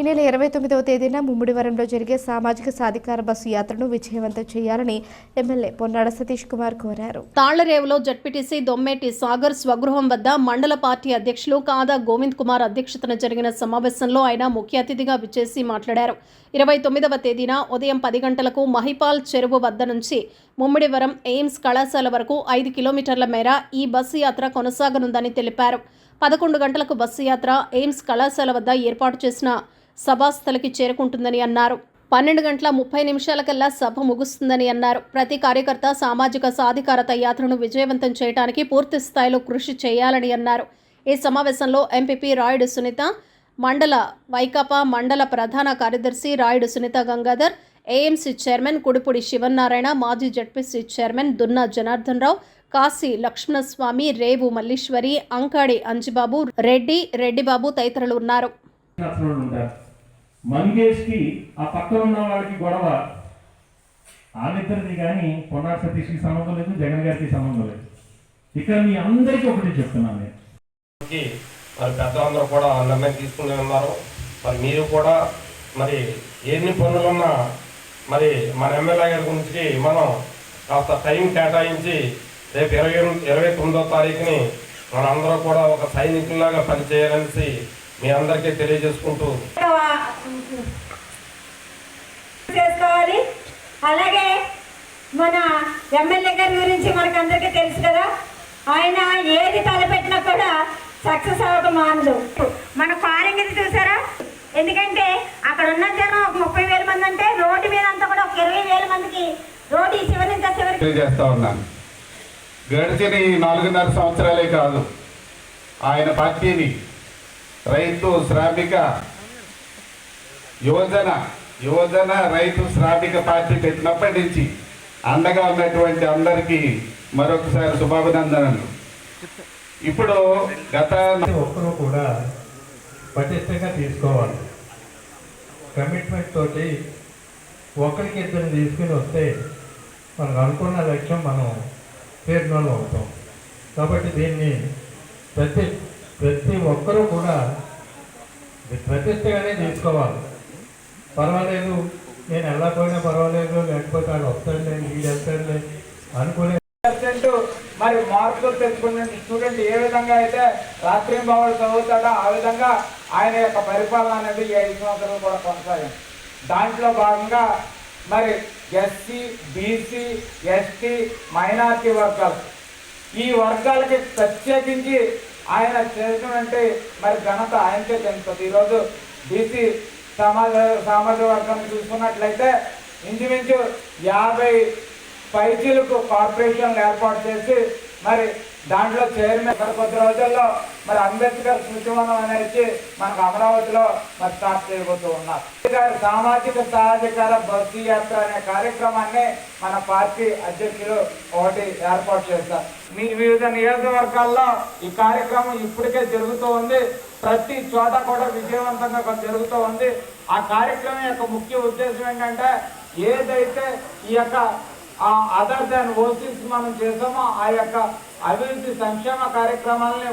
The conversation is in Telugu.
ఈ నెల ఇరవై తొమ్మిదవ తేదీన ముమ్మిడివరంలో జరిగే సామాజిక సాధికార బస్సు యాత్రను విజయవంతం చేయాలని ఎమ్మెల్యే పొన్నాడ సతీష్ కుమార్ కోరారు. తాళ్ళరేవులో జడ్పీటీసీ దొమ్మేటి సాగర్ స్వగృహం వద్ద మండల పార్టీ అధ్యక్షులు కాదా గోవింద్ కుమార్ అధ్యక్షతన జరిగిన సమావేశంలో ఆయన ముఖ్య అతిథిగా విచ్చేసి మాట్లాడారు. ఇరవై తొమ్మిదవ తేదీన ఉదయం పది గంటలకు మహిపాల్ చెరువు వద్ద నుంచి ముమ్మిడివరం ఎయిమ్స్ కళాశాల వరకు ఐదు కిలోమీటర్ల మేర ఈ బస్సు యాత్ర కొనసాగనుందని తెలిపారు. పదకొండు గంటలకు బస్సు యాత్ర ఎయిమ్స్ కళాశాల వద్ద ఏర్పాటు చేసిన సభాస్థలికి చేరుకుంటుందని అన్నారు. పన్నెండు గంటల ముప్పై నిమిషాలకల్లా సభ ముగుస్తుందని అన్నారు. ప్రతి కార్యకర్త సామాజిక సాధికారత యాత్రను విజయవంతం చేయడానికి పూర్తి స్థాయిలో కృషి చేయాలని అన్నారు. ఈ సమావేశంలో ఎంపీపీ రాయుడు సునీత మండల వైకాపా మండల ప్రధాన కార్యదర్శి రాయుడు సునీత గంగాధర్ ఏఎంసీ చైర్మన్ కుడిపూడి శివన్నారాయణ మాజీ జడ్పీసీ చైర్మన్ దున్నా జనార్దన్ రావు కాశీ లక్ష్మణస్వామి రేవు మల్లీశ్వరి అంకాడి అంజిబాబు రెడ్డి రెడ్డిబాబు తదితరులు ఉన్నారు. మంగేష్కి ఆ పక్కన ఉన్న వాళ్ళకి గొడవ. ఆమెద్దరిది కానీ పొన్నాడు సతీష్కి సంబంధం లేదు జగన్ గారికి సంబంధం లేదు. ఇక్కడ మీ అందరికీ ఒకటి చెప్తున్నాను నేను. మరి పెద్దలందరూ కూడా నిర్ణయం తీసుకుని ఉన్నారు. మరి మీరు కూడా మరి ఎన్ని పనులున్నా మరి మన ఎమ్మెల్యే గారి గురించి మనం కాస్త టైం కేటాయించి రేపు ఇరవై ఇరవై తొమ్మిదో తారీఖుని మనందరూ కూడా ఒక సైనికులాగా పనిచేయాలనేసి మీ అందరికీ తెలియజేసుకుంటూ అలాగే మన ఎమ్మెల్యే గారి గురించి మనకు అందరికీ తెలుసు కదా ఆయన ఏది తలపెట్టినా కూడా సక్సెస్ అవ్వక మానదు. మన ఫారెన్ ఇది చూసారా? ఎందుకంటే అక్కడ ఉన్న జనం ఒక ముప్పై వేల మంది అంటే రోడ్డు మీద అంతా కూడా ఒక ఇరవై వేల మందికి రోడ్డు ఈ చివరి నుంచి చివరి చివరికి. ఉన్నాను. గడిచిన నాలుగున్నర సంవత్సరాలే కాదు. ఆయన పార్టీని రైతు శ్రామిక యువజన యువజన రైతు శ్రామిక పార్టీ పెట్టినప్పటి నుంచి అండగా ఉన్నటువంటి అందరికీ మరొకసారి శుభాభినందనలు. ఇప్పుడు గత ఒక్కరూ కూడా పటిష్టంగా తీసుకోవాలి. కమిట్మెంట్ తోటి ఒకరికి ఇద్దరు తీసుకుని వస్తే మనకు అనుకున్న లక్ష్యం మనం పేరునోళ్ళు అవుతాం. కాబట్టి దీన్ని ప్రతి ప్రతి ఒక్కరూ కూడా ప్రతిష్టగానే తీసుకోవాలి. పర్వాలేదు నేను వెళ్ళకపోయినా పర్వాలేదు లేకపోతే వాళ్ళు వస్తాడులే వీడు వెళ్తాడులే అనుకునే పర్సెంట్ మరి మార్కులు తెచ్చుకున్న స్టూడెంట్ ఏ విధంగా అయితే రాత్రి బాబు చదువుతాడో ఆ విధంగా ఆయన యొక్క పరిపాలన అనేది ఈ ఐదు సంవత్సరాలు కూడా కొనసాగింది. దాంట్లో భాగంగా మరి ఎస్సీ బీసీ ఎస్టీ మైనార్టీ వర్గాలు. ఈ వర్గాలకి ప్రత్యేకించి ఆయన చేసినటువంటి మరి ఘనత ఆయనకే చెందుతుంది ఈరోజు బీసీ సమాజ సామాజిక వర్గం చూసుకున్నట్లయితే ఇంచుమించు యాభై పైచీలకు కార్పొరేషన్లు ఏర్పాటు చేసి మరి దాంట్లో చైర్మన్ గత కొద్ది రోజుల్లో మరి అంబేద్కర్ స్మృతివనం అనేది మనకు అమరావతిలో మరి స్టార్ట్ చేయబోతూ ఉన్నారు. గారి సామాజిక సాధికార భక్తి యాత్ర అనే కార్యక్రమాన్ని మన పార్టీ అధ్యక్షులు ఒకటి ఏర్పాటు చేస్తారు మీ వివిధ నియోజకవర్గాల్లో ఈ కార్యక్రమం ఇప్పటికే జరుగుతూ ఉంది. ప్రతి చోట కూడా విజయవంతంగా జరుగుతూ ఉంది. ఆ కార్యక్రమం యొక్క ముఖ్య ఉద్దేశం ఏంటంటే ఏదైతే ఈ యొక్క అదర్ దాన్ ఓసీస్ మనం చేసామో ఆ యొక్క అభివృద్ధి సంక్షేమ కార్యక్రమాలని